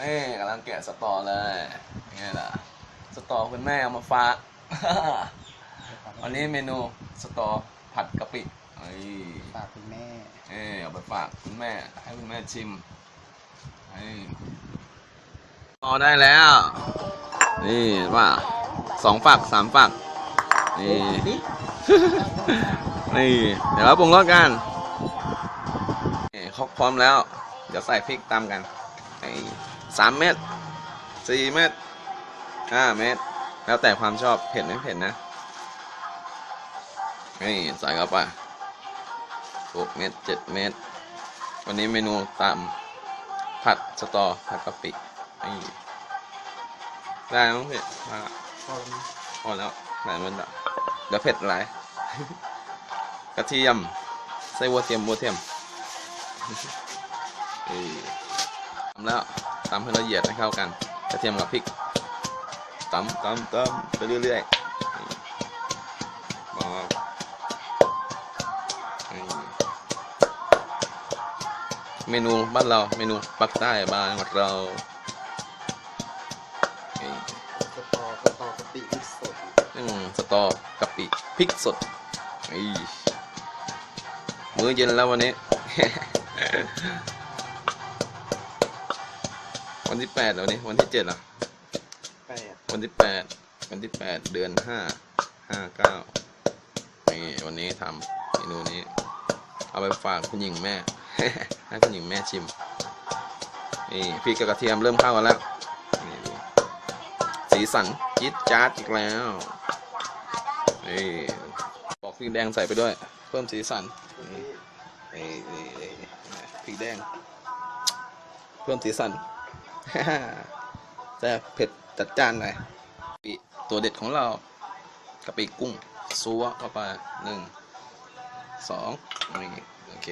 นี่กำลังแกะสตอเลยไงล่ะสตอคุณแม่เอามาฝาก วันนี้เมนูสตอผัดกะปิเอ้ยฝากคุณแม่ เอ้เอาไปฝากคุณแม่ ให้คุณแม่ชิมเอ้ยพอได้แล้ว นี่ว่าสองฝักสามฝัก นี่ นี่ เดี๋ยวเราปรุงรสกันนี่ครบพร้อมแล้ว เดี๋ยวใส่พริกตามกันไอ้ สามเม็ดสี่เม็ดห้าเม็ดแล้วแต่ความชอบเผ็ดไม่เผ็ดนะนี่ใส่เข้าไปหกเม็ดเจ็ดเม็ดวันนี้เมนูตามผัดสตอผัดกะปินี่ได้มั้งเผ็ดมาพอแล้วพอแล้วหลายมันละเดี๋ยวเผ็ดหลายกระเทียมใส่วัวเทียมวัวเทียมเอ้ยทำแล้ว ตำให้ละเอียดให้เข้ากันกระเทียมกับพริกตำตำตำไปเรื่อยๆบอกเมนูบ้านเราเมนูปักใต้บ้านเราสตอสตอกะปิพริกสดอืมสตอกะปิพริกสดอีมื้อเย็นแล้ววันนี้ วันที่แปดแล้ววันนี้วันที่เจ็ดเหรอแปดวันที่แปดวันที่แปดเดือนห้าห้าเก้านี่วันนี้ทำเมนูนี้ เอาไปฝากคุณหญิงแม่ ให้คุณหญิงแม่ชิมนี่พริกกับกระเทียมเริ่มเข้ากันแล้วนี่ดูสีสันจิ๊ดจ๊าดอีกแล้วนี่บอกพริกแดงใส่ไปด้วย เพิ่มสีสันนี่นี่นี่นี่พริกแดง เพิ่มสีสัน แต่เผ็ดจัดจ้านหน่อยตัวเด็ดของเรากะปิกุ้งซัวเข้าไปหนึ่งสองนี่โอเค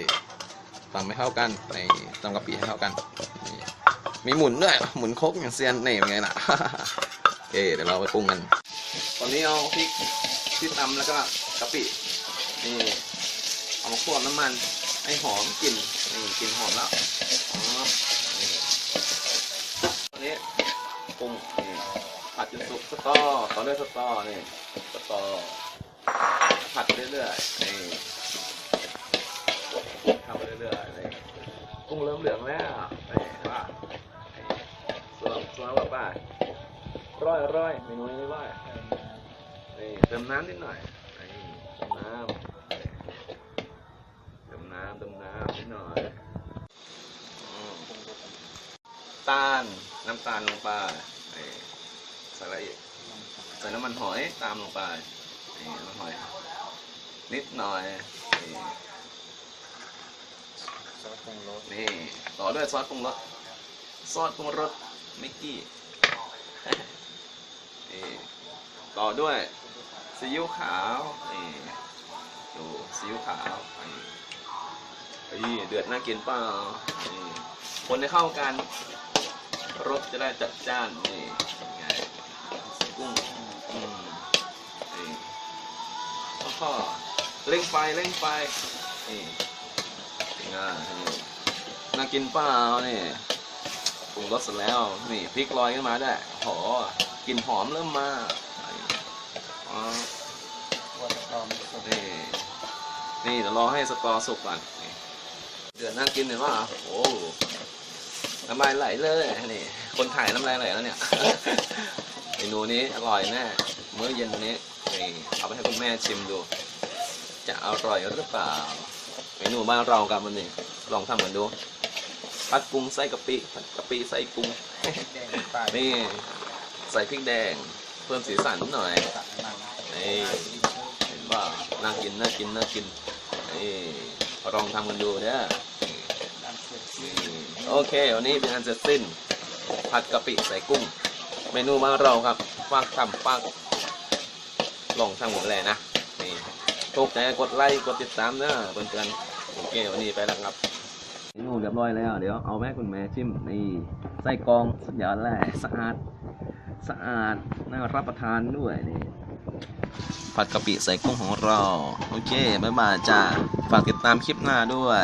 ตำให้เข้ากันในตำกะปิให้เข้ากันนี่มีหมุนด้วยหมุนโคกอย่างเซียนนี่เป็นไงล่ะโอเคเดี๋ยวเราไปปรุงกัน ตอนนี้เอาพริกที่ตำแล้วก็กะปินี่เอามาคั่วน้ำมันให้หอมกลิ่นนี่กลิ่นหอมแล้วอ๋อนี่ ตอนนี้ปรุงนี่ ผัดจนสุกสตอต่อด้วยสตอนี่สตอผัดไปเรื่อยๆนี่ทำไปเรื่อยๆนี่กุ้งเริ่มเหลืองแล้วนี่เห็นป่ะนี่ส่วนส่วนแบบว่าร้อยร้อยเมนูนี้ร้อยนี่เติมน้ำนิดหน่อยนี่เติมน้ำเติมน้ำเติมน้ำนิดหน่อยอืมตาลน้ำตาลลงไป ส่อะไรอีกใส่น้ำมันหอยตามลงไปนี่น้ำมันหอยนิดหน่อยนี่ซอสปรุงรสนี่ต่อด้วยซอสปรุงรสซอสปรุงรสมิกกี้นี่ต่อด้วยซีอิ๊วขาวนี่ดูซีอิ๊วขาวนี่เฮ้เดือดน่ากินเปล่านี่คนให้เข้ากันรสจะได้จัดจ้านนี่ เร่งไฟเร่งไฟนี่เป็นไงนี่น่ากินเปล่านี่ปรุงรสเสร็จแล้วนี่พริกลอยขึ้นมาได้วยโหกลิ่นหอมเริ่มมานี่อ๋อนี่นี่เดี๋ยวรอให้สตอสุกก่อนเดือดน่ากินเห็นป่ะโอ้น้ำลายไหลเลยนี่คนถ่ายน้ำลายไหลแล้วเนี่ยเมนูนี้อร่อยแน่มื้อเย็นวันนี้ เอาไปให้คุณแม่ชิมดู จะอร่อยหรือเปล่าเมนูบ้านเรากันวันนี้ลองทำกันดูผัดกุ้งใส่กะปิผัดกะปิใส่กุ้งแดงไปนี่ใส่พริกแดง เพิ่มสีสันหน่อยตัดมันนี่เห็นว่าน่ากินน่ากินน่ากินนี่ลองทำกันดูเด้อน้ำเสือกนี่โอเค วันนี้เป็นอันเสร็จสิ้น ผัดกะปิใส่กุ้ง เมนูมานเราครับฝากทำฝาก ลองทำหมดเลยนะนี่ถูกใจกดไลค์กดติดตามเนอะเพื่อนๆโอเควันนี้ไปแล้วครับเมนูเรียบร้อยแล้ว เดี๋ยวเอาแม่คุณแม่ชิมนี่ใส่กรองสุดยอดเลยสะอาดสะอาดน่ารับประทานด้วยนี่ผัดกะปิใส่กุ้งของเรา โอเค บ๊ายบายจ้า ฝากติดตามคลิปหน้าด้วย